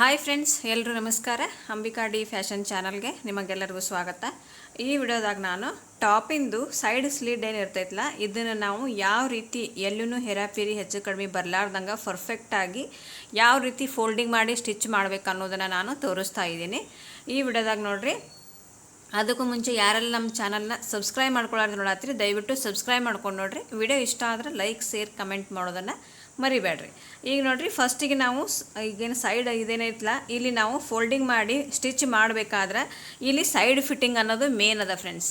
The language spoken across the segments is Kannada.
ಹಾಯ್ ಫ್ರೆಂಡ್ಸ್ ಎಲ್ಲರೂ ನಮಸ್ಕಾರ. ಅಂಬಿಕಾ ಡಿ ಫ್ಯಾಷನ್ ಚಾನಲ್ಗೆ ನಿಮಗೆಲ್ಲರಿಗೂ ಸ್ವಾಗತ. ಈ ವಿಡಿಯೋದಾಗ ನಾನು ಟಾಪಿಂದು ಸೈಡ್ ಸ್ಲೀಡ್ ಏನು ಇರ್ತೈತಲ್ಲ ಇದನ್ನು ನಾವು ಯಾವ ರೀತಿ ಎಲ್ಲೂ ಹೆರಾಪಿರಿ ಹೆಚ್ಚು ಕಡಿಮೆ ಬರಲಾರ್ದಂಗೆ ಪರ್ಫೆಕ್ಟಾಗಿ ಯಾವ ರೀತಿ ಫೋಲ್ಡಿಂಗ್ ಮಾಡಿ ಸ್ಟಿಚ್ ಮಾಡಬೇಕು ಅನ್ನೋದನ್ನು ನಾನು ತೋರಿಸ್ತಾ ಇದ್ದೀನಿ. ಈ ವಿಡಿಯೋದಾಗ ನೋಡಿರಿ, ಅದಕ್ಕೂ ಮುಂಚೆ ಯಾರೆಲ್ಲ ನಮ್ಮ ಚಾನಲ್ನ ಸಬ್ಸ್ಕ್ರೈಬ್ ಮಾಡ್ಕೊಳ್ಳೋದು ನೋಡತ್ತೀರಿ, ದಯವಿಟ್ಟು ಸಬ್ಸ್ಕ್ರೈಬ್ ಮಾಡ್ಕೊಂಡು ನೋಡಿರಿ. ವಿಡಿಯೋ ಇಷ್ಟ ಆದರೆ ಲೈಕ್ ಶೇರ್ ಕಮೆಂಟ್ ಮಾಡೋದನ್ನು ಮರಿಬೇಡ್ರಿ. ಈಗ ನೋಡಿರಿ ಫಸ್ಟಿಗೆ ನಾವು ಈಗೇನು ಸೈಡ್ ಇದೇನೈತಲ್ಲ ಇಲ್ಲಿ ನಾವು ಫೋಲ್ಡಿಂಗ್ ಮಾಡಿ ಸ್ಟಿಚ್ ಮಾಡಬೇಕಾದ್ರೆ ಇಲ್ಲಿ ಸೈಡ್ ಫಿಟ್ಟಿಂಗ್ ಅನ್ನೋದು ಮೇನ್ ಅದ ಫ್ರೆಂಡ್ಸ್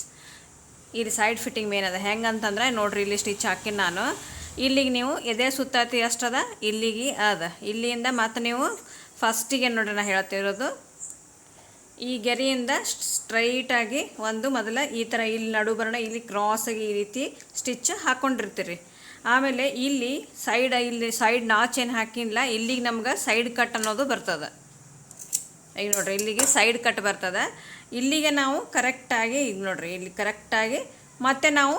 ಇಲ್ಲಿ ಸೈಡ್ ಫಿಟ್ಟಿಂಗ್ ಮೇನ್ ಅದ. ಹೆಂಗಂತಂದ್ರೆ ನೋಡಿರಿ, ಇಲ್ಲಿ ಸ್ಟಿಚ್ ಹಾಕಿ ನಾನು. ಇಲ್ಲಿಗೆ ನೀವು ಎದೆ ಸುತ್ತಾತಿ ಎಷ್ಟದ ಇಲ್ಲಿಗೆ ಅದ. ಇಲ್ಲಿಂದ ಮತ್ತು ನೀವು ಫಸ್ಟಿಗೆ ನೋಡ್ರಿ ನಾನು ಹೇಳ್ತಿರೋದು. ಈ ಗೆರೆಯಿಂದ ಸ್ಟ್ರೈಟಾಗಿ ಒಂದು ಮೊದಲ ಈ ಥರ ಇಲ್ಲಿ ನಡು ಬರೋಣ ಇಲ್ಲಿ ಕ್ರಾಸಾಗಿ ಈ ರೀತಿ ಸ್ಟಿಚ್ ಹಾಕ್ಕೊಂಡಿರ್ತೀರಿ ಆಮೇಲೆ ಇಲ್ಲಿ ಸೈಡ್ ಇಲ್ಲಿ ಸೈಡ್ ನಾಚ್ ಏನು ಹಾಕಿಲ್ಲ, ಇಲ್ಲಿಗೆ ನಮ್ಗೆ ಸೈಡ್ ಕಟ್ ಅನ್ನೋದು ಬರ್ತದೆ. ಈಗ ನೋಡ್ರಿ, ಇಲ್ಲಿಗೆ ಸೈಡ್ ಕಟ್ ಬರ್ತದೆ. ಇಲ್ಲಿಗೆ ನಾವು ಕರೆಕ್ಟಾಗಿ ಈಗ ನೋಡ್ರಿ, ಇಲ್ಲಿ ಕರೆಕ್ಟಾಗಿ ಮತ್ತೆ ನಾವು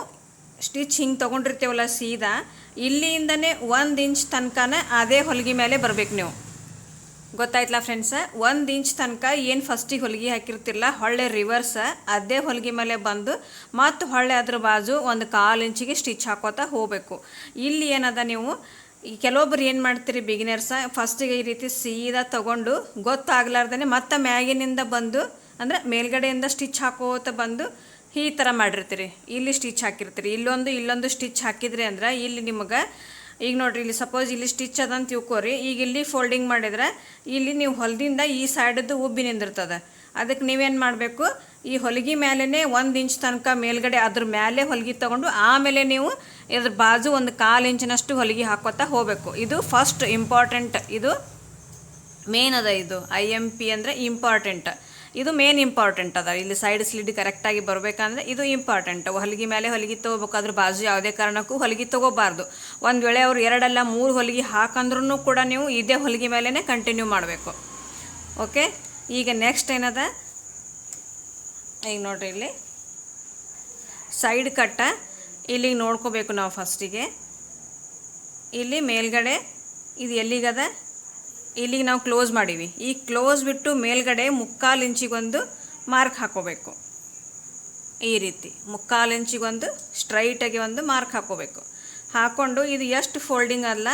ಸ್ಟಿಚ್ ಹಿಂಗೆ ತೊಗೊಂಡಿರ್ತೀವಲ್ಲ ಸೀದಾ, ಇಲ್ಲಿಂದನೇ ಒಂದು ಇಂಚ್ ತನಕನೇ ಅದೇ ಹೊಲಿಗೆ ಮೇಲೆ ಬರಬೇಕು ನೀವು. ಗೊತ್ತಾಯ್ತಲ್ಲ ಫ್ರೆಂಡ್ಸ ಒಂದು ಇಂಚ್ ತನಕ ಏನು ಫಸ್ಟಿಗೆ ಹೊಲಿಗೆ ಹಾಕಿರ್ತಿರಲ್ಲ ಹೊಳ್ಳೆ ರಿವರ್ಸ ಅದೇ ಹೊಲಿಗೆ ಮೇಲೆ ಬಂದು ಮತ್ತು ಹೊಳ್ಳೆ ಅದ್ರ ಬಾಜು ಒಂದು ಕಾಲು ಇಂಚಿಗೆ ಸ್ಟಿಚ್ ಹಾಕೋತಾ ಹೋಗಬೇಕು. ಇಲ್ಲಿ ಏನದ ನೀವು? ಈ ಕೆಲವೊಬ್ರು ಏನು ಮಾಡ್ತೀರಿ ಬಿಗಿನರ್ಸ ಫಸ್ಟಿಗೆ ಈ ರೀತಿ ಸೀದಾ ತಗೊಂಡು ಗೊತ್ತಾಗ್ಲಾರ್ದೇ ಮತ್ತೆ ಮ್ಯಾಗಿನಿಂದ ಬಂದು, ಅಂದರೆ ಮೇಲ್ಗಡೆಯಿಂದ ಸ್ಟಿಚ್ ಹಾಕೋತ ಬಂದು ಈ ಥರ ಮಾಡಿರ್ತೀರಿ. ಇಲ್ಲಿ ಸ್ಟಿಚ್ ಹಾಕಿರ್ತೀರಿ. ಇಲ್ಲೊಂದು ಇಲ್ಲೊಂದು ಸ್ಟಿಚ್ ಹಾಕಿದ್ರಿ ಅಂದ್ರೆ ಇಲ್ಲಿ ನಿಮಗೆ ಈಗ ನೋಡ್ರಿ, ಇಲ್ಲಿ ಸಪೋಸ್ ಇಲ್ಲಿ ಸ್ಟಿಚ್ ಅದಂತ ತಿಳ್ಕೊರಿ. ಈಗ ಇಲ್ಲಿ ಫೋಲ್ಡಿಂಗ್ ಮಾಡಿದ್ರೆ, ಇಲ್ಲಿ ನೀವು ಹೊಲದಿಂದ ಈ ಸೈಡದ್ದು ಉಬ್ಬಿ ನಿಂದಿರ್ತದೆ. ಅದಕ್ಕೆ ನೀವೇನು ಮಾಡಬೇಕು? ಈ ಹೊಲಿಗೆ ಮೇಲೇ ಒಂದು ಇಂಚ್ ತನಕ ಮೇಲ್ಗಡೆ ಅದ್ರ ಮೇಲೆ ಹೊಲಿಗೆ ತೊಗೊಂಡು, ಆಮೇಲೆ ನೀವು ಇದ್ರ ಬಾಜು ಒಂದು ಕಾಲು ಇಂಚಿನಷ್ಟು ಹೊಲಿಗೆ ಹಾಕೋತಾ ಹೋಗಬೇಕು. ಇದು ಫಸ್ಟ್ ಇಂಪಾರ್ಟೆಂಟ್ ಇದು ಮೇನ್ ಅದ ಇದು. ಐ ಎಂ ಪಿ ಅಂದರೆ ಇಂಪಾರ್ಟೆಂಟ್ ಇದು ಮೇನ್ ಇಂಪಾರ್ಟೆಂಟ್ ಅದ. ಇಲ್ಲಿ ಸೈಡ್ ಸ್ಲಿಡ್ ಕರೆಕ್ಟಾಗಿ ಬರಬೇಕಂದ್ರೆ ಇದು ಇಂಪಾರ್ಟೆಂಟ್ ಹೊಲಿಗೆ ಮೇಲೆ ಹೊಲಿಗೆ ತೊಗೋಬೇಕಾದ್ರೆ ಬಾಜು ಯಾವುದೇ ಕಾರಣಕ್ಕೂ ಹೊಲಿಗೆ ತೊಗೋಬಾರ್ದು. ಒಂದು ವೇಳೆ ಅವರು ಎರಡಲ್ಲ ಮೂರು ಹೊಲಿಗೆ ಹಾಕಂದ್ರೂ ಕೂಡ ನೀವು ಇದೇ ಹೊಲಿಗೆ ಮೇಲೇ ಕಂಟಿನ್ಯೂ ಮಾಡಬೇಕು. ಓಕೆ ಈಗ ನೆಕ್ಸ್ಟ್ ಏನದ? ಈಗ ನೋಡಿರಿ ಇಲ್ಲಿ. ಸೈಡ್ ಕಟ್ಟ ಇಲ್ಲಿಗೆ ನೋಡ್ಕೋಬೇಕು ನಾವು ಫಸ್ಟಿಗೆ ಇಲ್ಲಿ ಮೇಲ್ಗಡೆ, ಇದು ಎಲ್ಲಿಗದ? ಇಲ್ಲಿಗೆ ನಾವು ಕ್ಲೋಸ್ ಮಾಡೀವಿ. ಈ ಕ್ಲೋಸ್ ಬಿಟ್ಟು ಮೇಲ್ಗಡೆ ಮುಕ್ಕಾಲು ಇಂಚಿಗೊಂದು ಮಾರ್ಕ್ ಹಾಕೋಬೇಕು. ಈ ರೀತಿ ಮುಕ್ಕಾಲು ಇಂಚಿಗೊಂದು ಸ್ಟ್ರೈಟಾಗಿ ಒಂದು ಮಾರ್ಕ್ ಹಾಕೋಬೇಕು. ಹಾಕ್ಕೊಂಡು ಇದು ಎಷ್ಟು ಫೋಲ್ಡಿಂಗ್ ಅಲ್ಲ,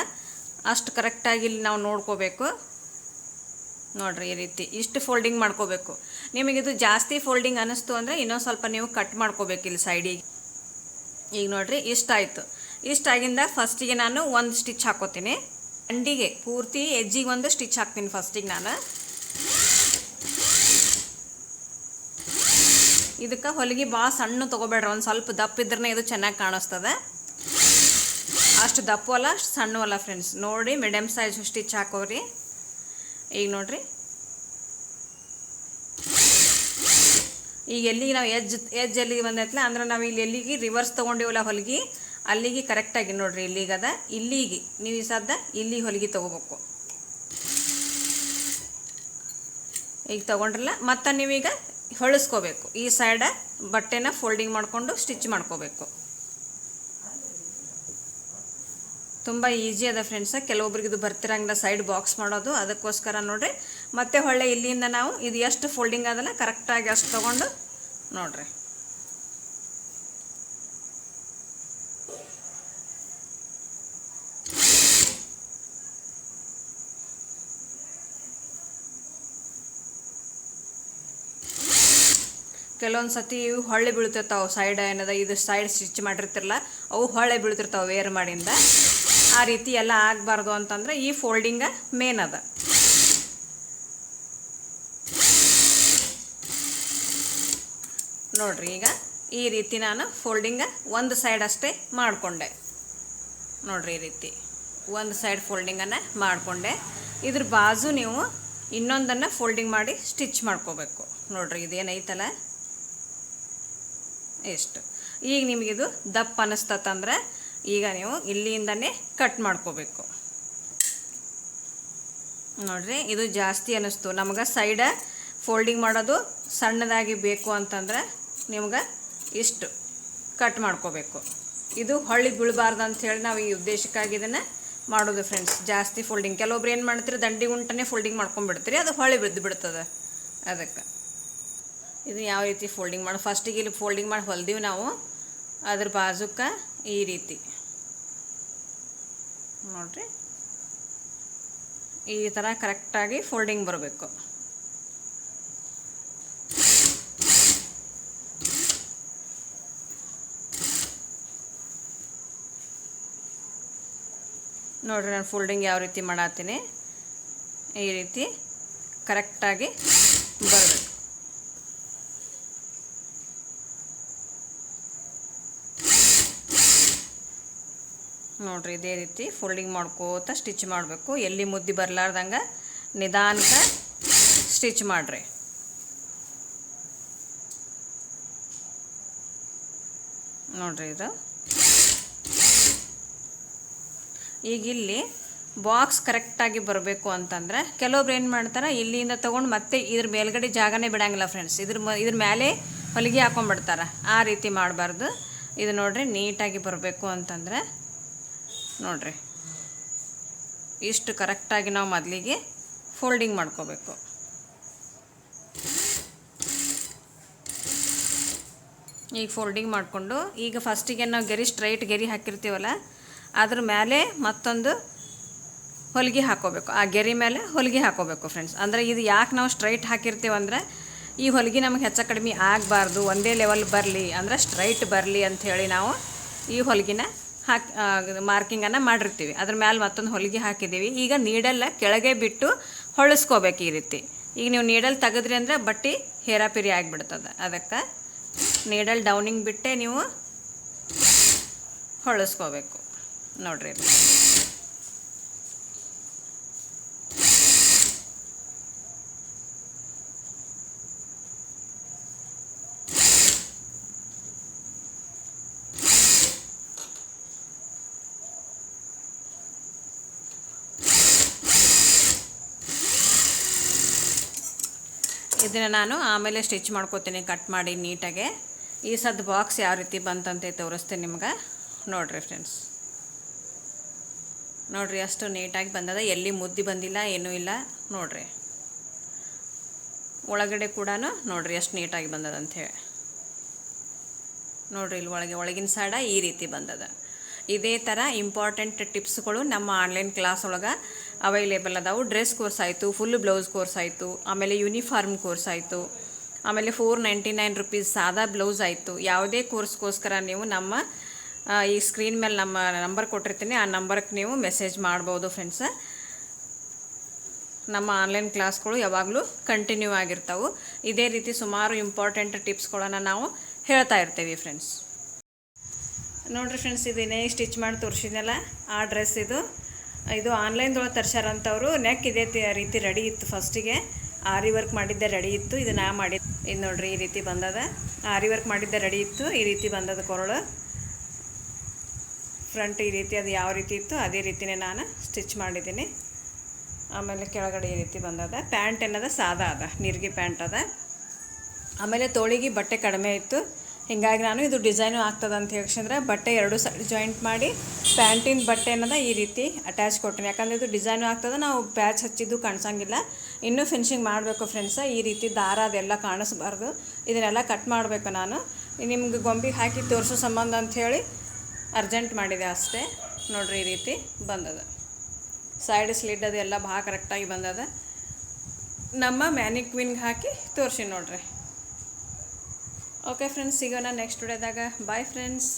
ಅಷ್ಟು ಕರೆಕ್ಟಾಗಿ ಇಲ್ಲಿ ನಾವು ನೋಡ್ಕೋಬೇಕು. ನೋಡ್ರಿ ಈ ರೀತಿ ಇಷ್ಟು ಫೋಲ್ಡಿಂಗ್ ಮಾಡ್ಕೋಬೇಕು. ನಿಮಗಿದು ಜಾಸ್ತಿ ಫೋಲ್ಡಿಂಗ್ ಅನ್ನಿಸ್ತು ಅಂದರೆ ಇನ್ನೊಂದು ಸ್ವಲ್ಪ ನೀವು ಕಟ್ ಮಾಡ್ಕೋಬೇಕು ಇಲ್ಲಿ ಸೈಡಿಗೆ ಈಗ ನೋಡ್ರಿ ಇಷ್ಟಾಯಿತು. ಇಷ್ಟಾಗಿಂದ ಫಸ್ಟಿಗೆ ನಾನು ಒಂದು ಸ್ಟಿಚ್ ಹಾಕೋತೀನಿ. ಅಂಡಿಗೆ, ಪೂರ್ತಿ ಎಜ್ಜಿಗೆ ಒಂದು ಸ್ಟಿಚ್ ಹಾಕ್ತೀನಿ ಫಸ್ಟಿಗೆ ನಾನು. ಇದಕ್ಕೆ ಹೊಲಿಗೆ ಭಾಳ ಸಣ್ಣ ತೊಗೋಬೇಡ್ರಿ, ಒಂದು ಸ್ವಲ್ಪ ದಪ್ಪ ಇದ್ರೆ ಇದು ಚೆನ್ನಾಗಿ ಕಾಣಿಸ್ತದೆ. ಅಷ್ಟು ದಪ್ಪವಲ್ಲ ಅಷ್ಟು ಸಣ್ಣವಲ್ಲ ಫ್ರೆಂಡ್ಸ್ ನೋಡಿ ಮೀಡಿಯಮ್ ಸೈಜ್ ಸ್ಟಿಚ್ ಹಾಕೋರಿ. ಈಗ ನೋಡಿರಿ. ಈಗ ಎಲ್ಲಿಗೆ ನಾವು ಎಜ್ ಎಜ್ ಎಲ್ಲಿಗೆ ಬಂದೈತಲ್ಲ ಅಂದ್ರೆ ನಾವು ಇಲ್ಲಿ ಎಲ್ಲಿಗೆ ರಿವರ್ಸ್ ತೊಗೊಂಡಿವಲ್ಲ ಹೊಲಿಗೆ ಅಲ್ಲಿಗೆ ಕರೆಕ್ಟಾಗಿ ನೋಡ್ರಿ, ಇಲ್ಲಿಗದ, ಇಲ್ಲಿಗೆ. ನೀವು ಈ ಸದ್ದ ಇಲ್ಲಿ ಹೊಲಿಗೆ ತೊಗೋಬೇಕು. ಈಗ ತೊಗೊಂಡ್ರಲ್ಲ, ಮತ್ತು ನೀವೀಗ ಹೊಳಿಸ್ಕೋಬೇಕು. ಈ ಸೈಡ ಬಟ್ಟೆನ ಫೋಲ್ಡಿಂಗ್ ಮಾಡಿಕೊಂಡು ಸ್ಟಿಚ್ ಮಾಡ್ಕೋಬೇಕು. ತುಂಬ ಈಸಿ ಅದ ಫ್ರೆಂಡ್ಸ ಕೆಲವೊಬ್ರಿಗೆ ಇದು ಬರ್ತಿರಂಗಿಲ್ಲ ಸೈಡ್ ಬಾಕ್ಸ್ ಮಾಡೋದು. ಅದಕ್ಕೋಸ್ಕರ ನೋಡಿರಿ. ಮತ್ತೆ ಹೊಳ್ಳೆ ಇಲ್ಲಿಂದ ನಾವು ಇದು ಎಷ್ಟು ಫೋಲ್ಡಿಂಗ್ ಅದಲ್ಲ ಕರೆಕ್ಟಾಗಿ ಅಷ್ಟು ತೊಗೊಂಡು ನೋಡ್ರಿ. ಕೆಲವೊಂದು ಸತಿ ಹೊಳ್ಳೆ ಬೀಳ್ತಿರ್ತಾವೆ ಸೈಡ್ ಏನದ, ಇದು ಸೈಡ್ ಸ್ಟಿಚ್ ಮಾಡಿರ್ತಿರಲ್ಲ ಅವು ಹೊಳ್ಳೆ ಬೀಳ್ತಿರ್ತಾವೆ ವೇರ್ ಮಾಡಿಂದ. ಆ ರೀತಿ ಎಲ್ಲ ಆಗಬಾರ್ದು ಅಂತಂದ್ರೆ ಈ ಫೋಲ್ಡಿಂಗ ಮೇನ್ ಅದ. ನೋಡ್ರಿ ಈಗ ಈ ರೀತಿ ನಾನು ಫೋಲ್ಡಿಂಗ ಒಂದು ಸೈಡ್ ಅಷ್ಟೇ ಮಾಡಿಕೊಂಡೆ. ನೋಡ್ರಿ ಈ ರೀತಿ ಒಂದು ಸೈಡ್ ಫೋಲ್ಡಿಂಗನ್ನು ಮಾಡಿಕೊಂಡೆ. ಇದ್ರ ಬಾಜು ನೀವು ಇನ್ನೊಂದನ್ನು ಫೋಲ್ಡಿಂಗ್ ಮಾಡಿ ಸ್ಟಿಚ್ ಮಾಡ್ಕೋಬೇಕು. ನೋಡ್ರಿ ಇದೇನೈತಲ್ಲ? ಎಷ್ಟು? ಈಗ ನಿಮಗಿದು ದಪ್ಪ ಅನ್ನಿಸ್ತಂದ್ರೆ ಈಗ ನೀವು ಇಲ್ಲಿಂದನೇ ಕಟ್ ಮಾಡ್ಕೋಬೇಕು. ನೋಡ್ರಿ, ಇದು ಜಾಸ್ತಿ ಅನ್ನಿಸ್ತು ನಮ್ಗೆ ಸೈಡ ಫೋಲ್ಡಿಂಗ್ ಮಾಡೋದು ಸಣ್ಣದಾಗಿ ಬೇಕು ಅಂತಂದ್ರೆ ನಿಮ್ಗೆ ಇಷ್ಟು ಕಟ್ ಮಾಡ್ಕೋಬೇಕು. ಇದು ಹೊಳ್ಳಿ ಬೀಳಬಾರ್ದು ಅಂಥೇಳಿ ನಾವು ಈ ಉದ್ದೇಶಕ್ಕಾಗಿ ಇದನ್ನು ಮಾಡೋದು ಫ್ರೆಂಡ್ಸ್ ಜಾಸ್ತಿ ಫೋಲ್ಡಿಂಗ್. ಕೆಲವೊಬ್ರು ಏನು ಮಾಡ್ತೀರಿ ದಂಡಿ ಉಂಟನೇ ಫೋಲ್ಡಿಂಗ್ ಮಾಡ್ಕೊಂಡ್ಬಿಡ್ತೀರಿ. ಅದು ಹೊಳ್ಳಿ ಬಿದ್ದು ಬಿಡ್ತದೆ. ಅದಕ್ಕೆ. ಇದು ಯಾವ ರೀತಿ ಫೋಲ್ಡಿಂಗ್ ಮಾಡಿ. ಫಸ್ಟಿಗೆ ಇಲ್ಲಿ ಫೋಲ್ಡಿಂಗ್ ಮಾಡಿ ಹೊಲ್ದೀವಿ ನಾವು. ಅದ್ರ ಬಾಜುಕ್ಕೆ ಈ ರೀತಿ. ನೋಡ್ರಿ. ಈ ಥರ ಕರೆಕ್ಟಾಗಿ ಫೋಲ್ಡಿಂಗ್ ಬರಬೇಕು. ನೋಡ್ರಿ ನಾನು ಫೋಲ್ಡಿಂಗ್ ಯಾವ ರೀತಿ ಮಾಡತ್ತೀನಿ ಈ ರೀತಿ ಕರೆಕ್ಟಾಗಿ ಬರಬೇಕು. ನೋಡ್ರಿ, ಇದೇ ರೀತಿ ಫೋಲ್ಡಿಂಗ್ ಮಾಡ್ಕೋತ ಸ್ಟಿಚ್ ಮಾಡಬೇಕು. ಎಲ್ಲಿ ಮುದ್ದಿ ಬರಲಾರ್ದಂಗೆ ನಿಧಾನಕ್ಕೆ ಸ್ಟಿಚ್ ಮಾಡಿರಿ. ನೋಡಿರಿ ಇದು. ಈಗ ಇಲ್ಲಿ ಬಾಕ್ಸ್ ಕರೆಕ್ಟಾಗಿ ಬರಬೇಕು ಅಂತಂದ್ರೆ ಕೆಲವೊಬ್ರು ಏನು ಮಾಡ್ತಾರೆ, ಇಲ್ಲಿಂದ ತೊಗೊಂಡು ಮತ್ತೆ ಇದ್ರ ಮೇಲ್ಗಡೆ ಜಾಗನೇ ಬಿಡಂಗಿಲ್ಲ ಫ್ರೆಂಡ್ಸ್ ಇದ್ರ ಮ, ಇದ್ರ ಮೇಲೆ ಹೊಲಿಗೆ ಹಾಕೊಂಡ್ಬಿಡ್ತಾರೆ. ಆ ರೀತಿ ಮಾಡಬಾರ್ದು. ಇದು ನೋಡ್ರಿ ನೀಟಾಗಿ ಬರಬೇಕು ಅಂತಂದ್ರೆ ನೋಡ್ರಿ. ಇಷ್ಟು ಕರೆಕ್ಟಾಗಿ ನಾವು ಮೊದಲಿಗೆ ಫೋಲ್ಡಿಂಗ್ ಮಾಡ್ಕೋಬೇಕು. ಈಗ ಫೋಲ್ಡಿಂಗ್ ಮಾಡಿಕೊಂಡು, ಈಗ ಫಸ್ಟಿಗೆ ನಾವು ಗೆರಿ ಸ್ಟ್ರೈಟ್ ಗೆರಿ ಹಾಕಿರ್ತೀವಲ್ಲ, ಅದ್ರ ಮೇಲೆ ಮತ್ತೊಂದು ಹೊಲಿಗೆ ಹಾಕೋಬೇಕು. ಆ ಗೆರಿ ಮೇಲೆ ಹೊಲಿಗೆ ಹಾಕೋಬೇಕು ಫ್ರೆಂಡ್ಸ್ ಅಂದರೆ ಇದು ಯಾಕೆ ನಾವು ಸ್ಟ್ರೈಟ್ ಹಾಕಿರ್ತೀವಂದ್ರೆ ಈ ಹೊಲಿಗೆ ನಮಗೆ ಹೆಚ್ಚು ಕಡಿಮೆ ಆಗಬಾರ್ದು, ಒಂದೇ ಲೆವೆಲ್ ಬರಲಿ, ಅಂದರೆ ಸ್ಟ್ರೈಟ್ ಬರಲಿ ಅಂಥೇಳಿ ನಾವು ಈ ಹೊಲಿಗೆನ ಹಾಕಿ ಮಾರ್ಕಿಂಗನ್ನು ಮಾಡಿರ್ತೀವಿ. ಅದ್ರ ಮೇಲೆ ಮತ್ತೊಂದು ಹೊಲಿಗೆ ಹಾಕಿದ್ದೀವಿ. ಈಗ ನೀಡಲ್ಲ, ಕೆಳಗೆ ಬಿಟ್ಟು ಹೊಳಿಸ್ಕೋಬೇಕು ಈ ರೀತಿ. ಈಗ ನೀವು ನೀಡಲ್ ತೆಗೆದ್ರಿ ಅಂದರೆ ಬಟ್ಟೆ ಹೇರಾಪಿರಿ ಆಗಿಬಿಡ್ತದೆ. ಅದಕ್ಕೆ ನೀಡಲ್ ಡೌನಿಂಗ್ ಬಿಟ್ಟೆ ನೀವು ಹೊಳಿಸ್ಕೋಬೇಕು. ನೋಡ್ರಿ ಇದನ್ನು ನಾನು ಆಮೇಲೆ ಸ್ಟಿಚ್ ಮಾಡ್ಕೋತೀನಿ, ಕಟ್ ಮಾಡಿ ನೀಟಾಗೆ. ಈ ಸದ್ ಬಾಕ್ಸ್ ಯಾವ ರೀತಿ ಬಂತಂತೆ ತೋರಿಸ್ತೀನಿ ನಿಮ್ಗೆ. ನೋಡಿರಿ ಫ್ರೆಂಡ್ಸ್ ನೋಡಿರಿ ಅಷ್ಟು ನೀಟಾಗಿ ಬಂದದ. ಎಲ್ಲಿ ಮುದ್ದಿ ಬಂದಿಲ್ಲ, ಏನೂ ಇಲ್ಲ. ನೋಡಿರಿ. ಒಳಗಡೆ ಕೂಡ ನೋಡಿರಿ ಎಷ್ಟು ನೀಟಾಗಿ ಬಂದದ ಅಂಥೇಳಿ ನೋಡಿರಿ ಇಲ್ಲಿ ಒಳಗೆ, ಒಳಗಿನ ಸಾಡ ಈ ರೀತಿ ಬಂದದ. ಇದೇ ಥರ ಇಂಪಾರ್ಟೆಂಟ್ ಟಿಪ್ಸ್ಗಳು ನಮ್ಮ ಆನ್ಲೈನ್ ಕ್ಲಾಸ್ ಒಳಗೆ ಅವೈಲೇಬಲ್ ಅದಾವು. ಡ್ರೆಸ್ ಕೋರ್ಸ್ ಆಯಿತು ಫುಲ್ ಬ್ಲೌಸ್ ಕೋರ್ಸ್ ಆಯಿತು, ಆಮೇಲೆ ಯೂನಿಫಾರ್ಮ್ ಕೋರ್ಸ್ ಆಯಿತು, ಆಮೇಲೆ ಫೋರ್ ನೈಂಟಿ ನೈನ್ ರುಪೀಸ್ ಸಾದಾ ಬ್ಲೌಸ್ ಆಯಿತು. ಯಾವುದೇ ಕೋರ್ಸ್ಗೋಸ್ಕರ ನೀವು ನಮ್ಮ ಈ ಸ್ಕ್ರೀನ್ ಮೇಲೆ ನಮ್ಮ ನಂಬರ್ ಕೊಟ್ಟಿರ್ತೀನಿ. ಆ ನಂಬರ್ಗೆ ನೀವು ಮೆಸೇಜ್ ಮಾಡ್ಬೋದು ಫ್ರೆಂಡ್ಸ ನಮ್ಮ ಆನ್ಲೈನ್ ಕ್ಲಾಸ್ಗಳು ಯಾವಾಗಲೂ ಕಂಟಿನ್ಯೂ ಆಗಿರ್ತಾವೆ. ಇದೇ ರೀತಿ ಸುಮಾರು ಇಂಪಾರ್ಟೆಂಟ್ ಟಿಪ್ಸ್ಗಳನ್ನು ನಾವು ಹೇಳ್ತಾ ಇರ್ತೀವಿ ಫ್ರೆಂಡ್ಸ್ ನೋಡಿರಿ ಫ್ರೆಂಡ್ಸ್ ಇದು ಇನ್ನೇ ಸ್ಟಿಚ್ ಮಾಡಿ ತೋರಿಸಿದ್ನಲ್ಲ? ಆ ಡ್ರೆಸ್ ಇದು. ಇದು ಆನ್ಲೈನ್ದೊಳಗೆ ತರ್ಸಾರಂಥವ್ರು ನೆಕ್ ಇದೇ ರೀತಿ ರೆಡಿ ಇತ್ತು ಫಸ್ಟಿಗೆ ಆರಿ ವರ್ಕ್ ಮಾಡಿದ್ದೆ ರೆಡಿ ಇತ್ತು. ಇದು ನಾ ಮಾಡಿ ಇದು ನೋಡ್ರಿ ಈ ರೀತಿ ಬಂದದ. ಆರಿ ವರ್ಕ್ ಮಾಡಿದ್ದೆ ರೆಡಿ ಇತ್ತು. ಈ ರೀತಿ ಬಂದದ ಕೊರಳು. ಫ್ರಂಟ್ ಈ ರೀತಿ ಅದು ಯಾವ ರೀತಿ ಇತ್ತು ಅದೇ ರೀತಿನೇ ನಾನು ಸ್ಟಿಚ್ ಮಾಡಿದ್ದೀನಿ. ಆಮೇಲೆ ಕೆಳಗಡೆ ಈ ರೀತಿ ಬಂದದ. ಪ್ಯಾಂಟ್ ಏನದ? ಸಾದಾ ಅದ. ನೀರಿಗೆ ಪ್ಯಾಂಟ್ ಅದ. ಆಮೇಲೆ ತೋಳಿಗೆ ಬಟ್ಟೆ ಕಡಿಮೆ ಇತ್ತು. ಹೀಗಾಗಿ ನಾನು ಇದು ಡಿಸೈನು ಆಗ್ತದೆ ಅಂತ ಹೇಳಿದ್ರೆ ಬಟ್ಟೆ ಎರಡು ಸೈಡ್ ಜಾಯಿಂಟ್ ಮಾಡಿ, ಪ್ಯಾಂಟಿನ ಬಟ್ಟೆ ಅನ್ನೋದ ಈ ರೀತಿ ಅಟ್ಯಾಚ್ ಕೊಟ್ಟಿನಿ. ಯಾಕಂದರೆ ಇದು ಡಿಸೈನು ಆಗ್ತದೆ, ನಾವು ಪ್ಯಾಚ್ ಹಚ್ಚಿದ್ದು ಕಾಣಿಸಂಗಿಲ್ಲ. ಇನ್ನೂ ಫಿನಿಶಿಂಗ್ ಮಾಡಬೇಕು ಫ್ರೆಂಡ್ಸ ಈ ರೀತಿ ದಾರ ಅದೆಲ್ಲ ಕಾಣಿಸ್ಬಾರ್ದು. ಇದನ್ನೆಲ್ಲ ಕಟ್ ಮಾಡಬೇಕು ನಾನು. ನಿಮ್ಗೆ ಗೊಂಬಿಗೆ ಹಾಕಿ ತೋರಿಸೋ ಸಂಬಂಧ ಅಂಥೇಳಿ ಅರ್ಜೆಂಟ್ ಮಾಡಿದೆ ಅಷ್ಟೇ. ನೋಡ್ರಿ ಈ ರೀತಿ ಬಂದದ. ಸೈಡ್ ಸ್ಲಿಡ್ ಅದು ಎಲ್ಲ ಭಾಳ ಕರೆಕ್ಟಾಗಿ ಬಂದದ. ನಮ್ಮ ಮ್ಯಾನಿಕ್ವಿನ್ಗೆ ಹಾಕಿ ತೋರಿಸಿ ನೋಡ್ರಿ. ಓಕೆ ಫ್ರೆಂಡ್ಸ್ ಸಿಗೋಣ ನೆಕ್ಸ್ಟ್ ವಿಡಿಯೋದಾಗ ಬಾಯ್ ಫ್ರೆಂಡ್ಸ್